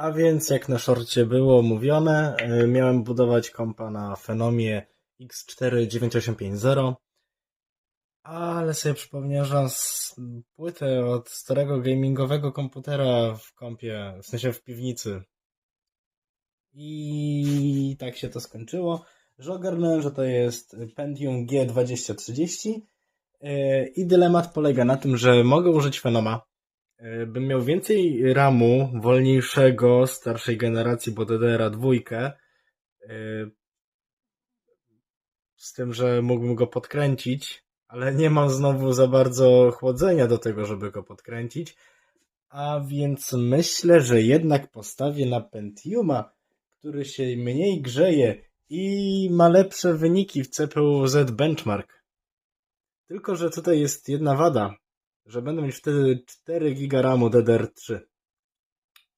A więc, jak na szorcie było mówione, y, miałem budować kompa na Fenomie X4 9850, ale sobie przypomniałem, że płytę od starego gamingowego komputera w kompie, w sensie w piwnicy. I tak się to skończyło, że ogarnąłem, że to jest Pentium G2030 y, i dylemat polega na tym, że mogę użyć Fenoma, bym miał więcej RAMu wolniejszego, starszej generacji, bo DDR-a dwójkę, y, z tym, że mógłbym go podkręcić, ale nie mam znowu za bardzo chłodzenia do tego, żeby go podkręcić, a więc myślę, że jednak postawię na Pentiuma, który się mniej grzeje i ma lepsze wyniki w CPU Z Benchmark. Tylko, że tutaj jest jedna wada, że będę mieć wtedy 4 GB RAMu DDR3.